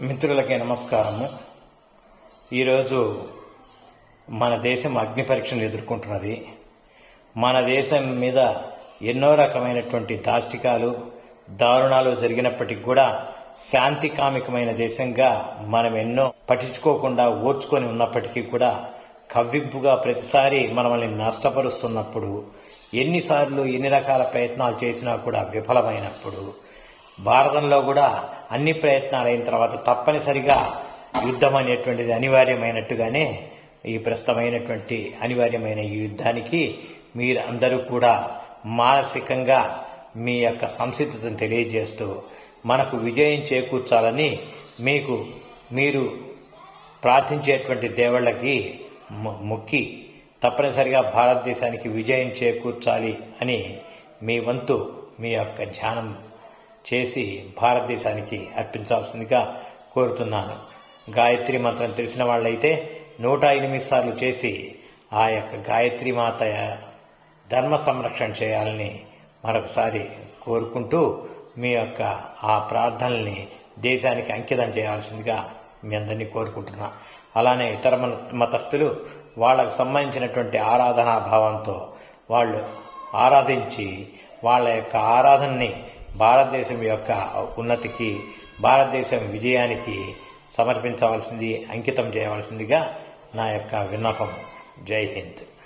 మిత్రులకి నమస్కారము. ఈరోజు మన దేశం అగ్ని పరీక్షను ఎదుర్కొంటున్నది. మన దేశం మీద ఎన్నో రకమైనటువంటి దాష్టికాలు దారుణాలు జరిగినప్పటికీ కూడా శాంతి కామికమైన దేశంగా మనం ఎన్నో పట్టించుకోకుండా ఓర్చుకొని ఉన్నప్పటికీ కూడా కవ్వింపుగా ప్రతిసారి మనల్ని నష్టపరుస్తున్నప్పుడు ఎన్నిసార్లు ఎన్ని రకాల ప్రయత్నాలు చేసినా కూడా విఫలమైనప్పుడు భారతంలో కూడా అన్ని ప్రయత్నాలు అయిన తర్వాత తప్పనిసరిగా యుద్ధం అనేటువంటిది అనివార్యమైనట్టుగానే ఈ ప్రస్తుతమైనటువంటి అనివార్యమైన ఈ యుద్ధానికి మీరు అందరూ కూడా మానసికంగా మీ యొక్క సంసిద్ధతను తెలియజేస్తూ మనకు విజయం చేకూర్చాలని మీకు మీరు ప్రార్థించేటువంటి దేవుళ్ళకి మొక్కి తప్పనిసరిగా భారతదేశానికి విజయం చేకూర్చాలి అని మీ వంతు మీ యొక్క ధ్యానం చేసి భారతదేశానికి అర్పించాల్సిందిగా కోరుతున్నాను. గాయత్రి మంత్రం తెలిసిన వాళ్ళైతే నూట ఎనిమిది సార్లు చేసి ఆ యొక్క గాయత్రి మాత ధర్మ సంరక్షణ చేయాలని మరొకసారి కోరుకుంటూ మీ యొక్క ఆ ప్రార్థనల్ని దేశానికి అంకితం చేయాల్సిందిగా మీ అందరినీ కోరుకుంటున్నా. అలానే ఇతర మతస్థులు వాళ్ళకు సంబంధించినటువంటి ఆరాధనా భావంతో వాళ్ళు ఆరాధించి వాళ్ళ యొక్క ఆరాధనని భారతదేశం యొక్క ఉన్నతికి భారతదేశం విజయానికి సమర్పించవలసింది అంకితం చేయవలసిందిగా నా యొక్క విన్నపం. జై హింద్.